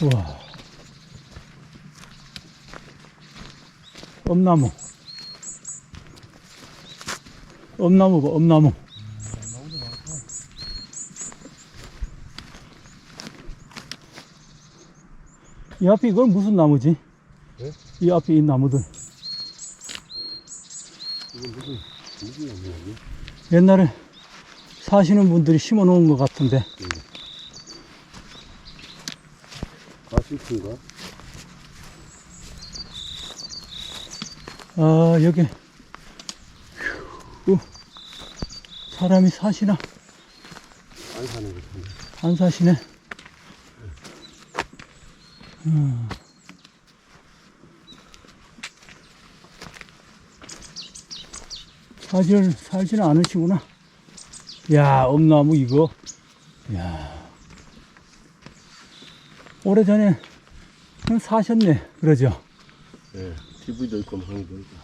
우와. 엄나무. 엄나무 봐, 엄나무. 이 앞에 이건 무슨 나무지? 네? 이 앞에 이 나무들. 이거 무슨 무슨 나무야? 옛날에 사시는 분들이 심어 놓은 것 같은데. 가시인가? 아, 여기. 휴, 사람이 사시나? 안 사는 것 같은데. 안 사시네. 음. 사실 살지는 않으시구나. 야, 엄나무 이거. 야. 오래전에 사셨네. 그러죠? 네. TV도 있고 방도 있고.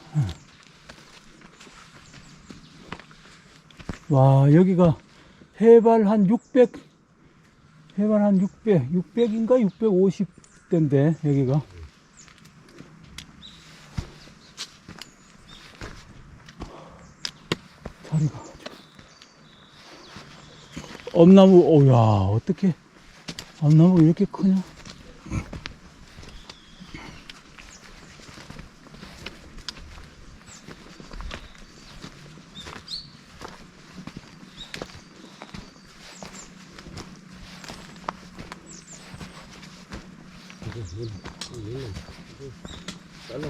와, 여기가 해발 한 600, 해발 한 600, 600인가 650대인데, 여기가. 자리가. 엄나무, 오야, 어떻게, 엄나무 이렇게 크냐? 잘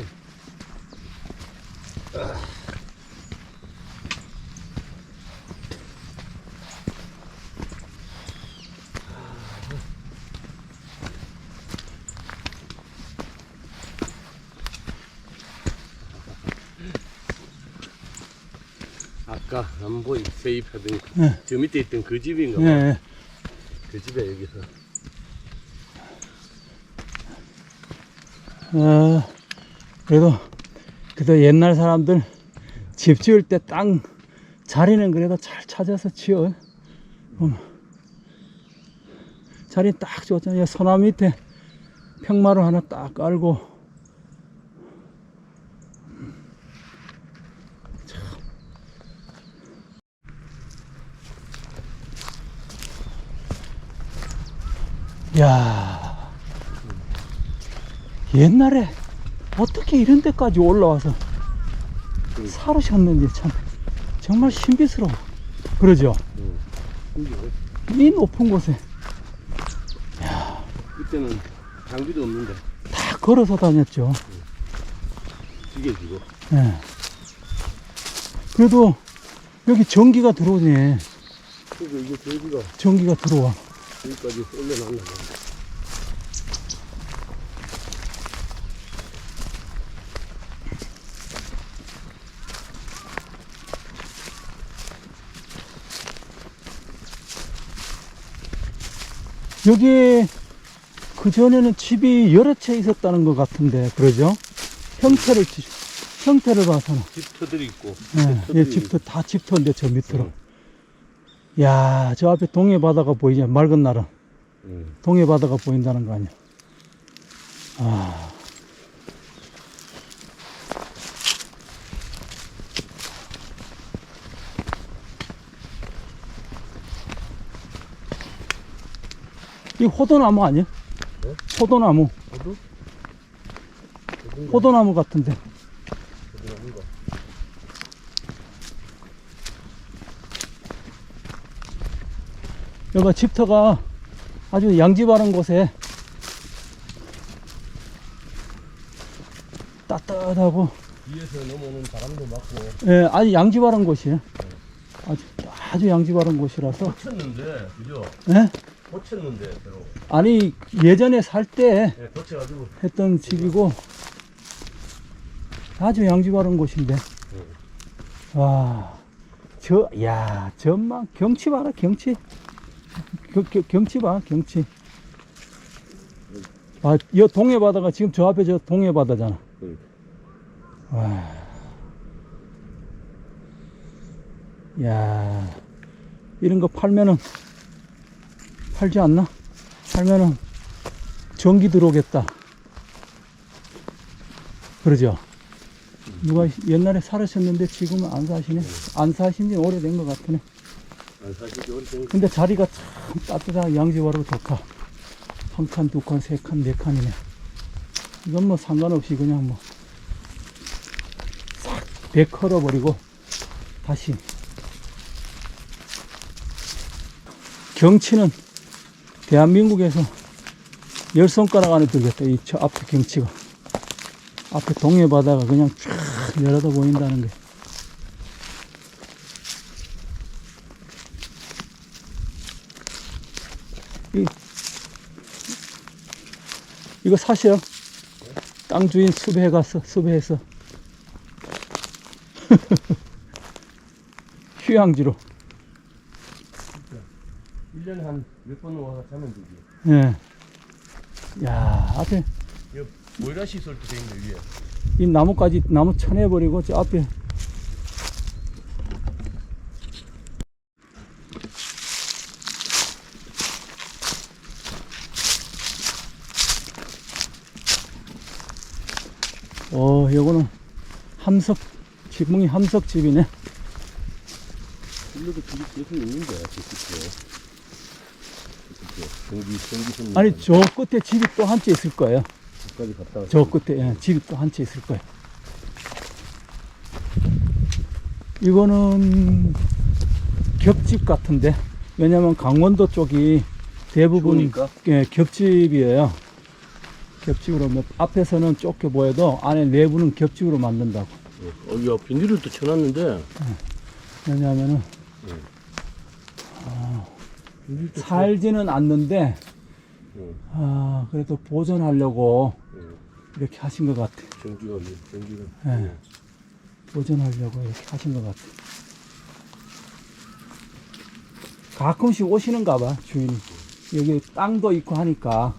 라. 아까 남보이 세입하던 그- 네. 저 밑에 있던 그 집인가 봐. 예, 예. 그 집에 여기서 어, 그래도, 그래도 옛날 사람들 집 지을 때 땅 자리는 그래도 잘 찾아서 지어. 어. 자리 딱 좋잖아요. 소나무 밑에 평마루 하나 딱 깔고. 야 옛날에 어떻게 이런 데까지 올라와서 살으셨는지 참 정말 신비스러워. 그러죠? 응. 이 높은 곳에 그때는 장비도 없는데 다 걸어서 다녔죠. 지게지고 예. 그래도 여기 전기가 들어오네. 전기가 전기가 들어와. 여기까지 올려놨나 봐. 여기 그 전에는 집이 여러 채 있었다는 것 같은데 그러죠? 형태를 지- 형태를 봐서는 집터들이 있고 예, 집터들이 예, 집터 다 집터인데 저 밑으로. 야, 저 앞에 동해 바다가 보이죠? 맑은 날은 응. 동해 바다가 보인다는 거 아니야? 아. 이 호도나무 아니야? 네? 호도나무, 저도 호도나무 같은데. 저도 여기가 집터가 아주 양지 바른 곳에 따뜻하고 위에서 넘어오는 바람도 맞고 예, 아주 양지 바른 곳이에요. 아주 아주 양지 바른 곳이라서 고쳤는데 그죠? 예? 고쳤는데 새로 아니 예전에 살때 네, 고쳐가지고 했던 집이고 아주 양지 바른 곳인데 와, 저, 야, 전망, 경치 봐라, 경치. 겨, 겨, 경치 봐, 경치. 아, 여 동해 바다가 지금 저 앞에 저 동해 바다잖아. 응. 와. 야, 이런 거 팔면은, 팔지 않나? 팔면은 전기 들어오겠다. 그러죠? 누가 옛날에 살으셨는데 지금은 안 사시네? 안 사신 지 오래된 것 같으네. 근데 자리가 참 따뜻하고 양지바로 좋다. 한 칸, 두 칸, 세 칸, 네 칸이네. 이건 뭐 상관없이 그냥 뭐, 싹, 배 걸어버리고, 다시. 경치는 대한민국에서 열 손가락 안에 들겠다. 이 저 앞에 경치가. 앞에 동해 바다가 그냥 쫙 내려다 보인다는 게. 이거 사셔. 땅 주인 수배해 갔어. 수배해서. 휴양지로. 1년에 한 몇 번 와서 자면 되지. 예. 야, 앞에 보일러 시설도 돼 있네 위에. 이 나무까지 나무 쳐내버리고 저 앞에 어 요거는 함석 지붕이 함석집이네 일로도 집이 계속 있는데. 저쪽에 전기 전기선. 아니 저 끝에 집이 또 한 채 있을 거예요 까지 갔다 왔어. 저 끝에 예, 집이 또 한 채 있을 거예요. 이거는 겹집 같은데 왜냐면 강원도 쪽이 대부분 추우니까? 예, 겹집이에요. 겹집으로 뭐 앞에서는 좁게 보여도 안에 내부는 겹집으로 만든다고. 어, 야 비닐을 또 쳐놨는데. 왜냐하면은 비닐도 살지는 않는데 응. 아 그래도 보존하려고 응. 이렇게 하신 것 같아. 전기가 전기가. 예. 보존하려고 이렇게 하신 것 같아. 가끔씩 오시는가 봐, 주인이. 여기 땅도 있고 하니까.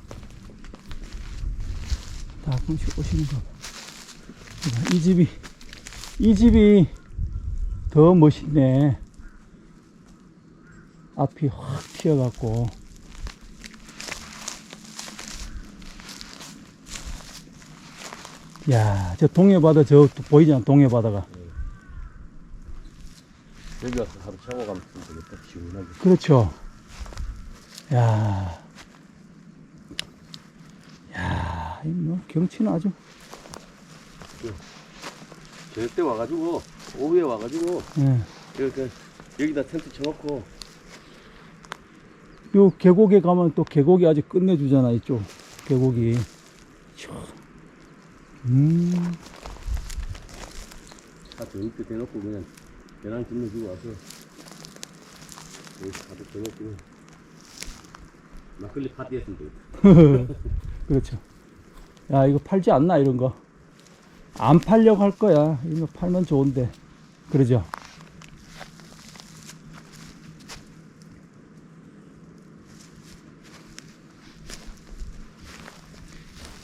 가끔씩 오시는가 봐. 이 집이, 이 집이 더 멋있네. 앞이 확 튀어갖고. 야, 저 동해바다 저 보이잖아, 동해바다가. 여기 와서 하루 자고 가면 되겠다. 시원하게. 그렇죠. 야, 야, 이뭐 경치는 아주 저녁 때 와가지고 오후에 와가지고 예. 여기 그, 여기다 텐트 쳐놓고 요 계곡에 가면 또 계곡이 아주 끝내주잖아 이쪽 계곡이. 참. 음, 다 저녁 때 대놓고 그냥 계란 찜해주고 와서 여기 다들 대놓고 막걸리 파티 했으면 되겠다. 그렇죠. 야 이거 팔지 않나 이런 거. 안 팔려고 할 거야. 이거 팔면 좋은데. 그러죠.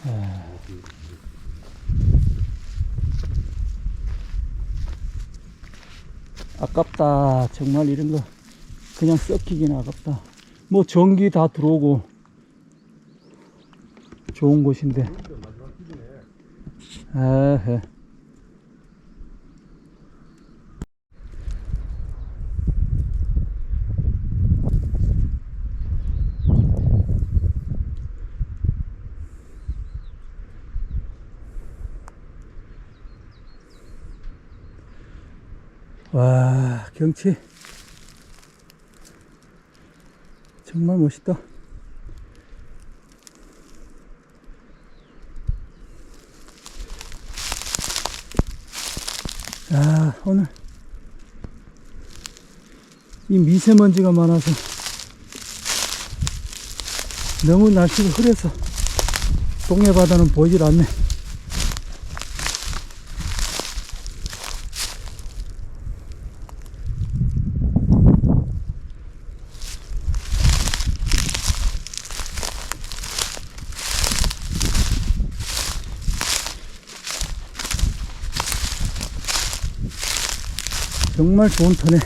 아. 아깝다. 정말 이런 거 그냥 썩히기는 아깝다. 뭐 전기 다 들어오고 좋은 곳인데. 에헤. 와, 경치. 정말 멋있다. 야, 오늘 이 미세먼지가 많아서 너무 날씨가 흐려서 동해 바다는 보이질 않네. 정말 좋은 터네.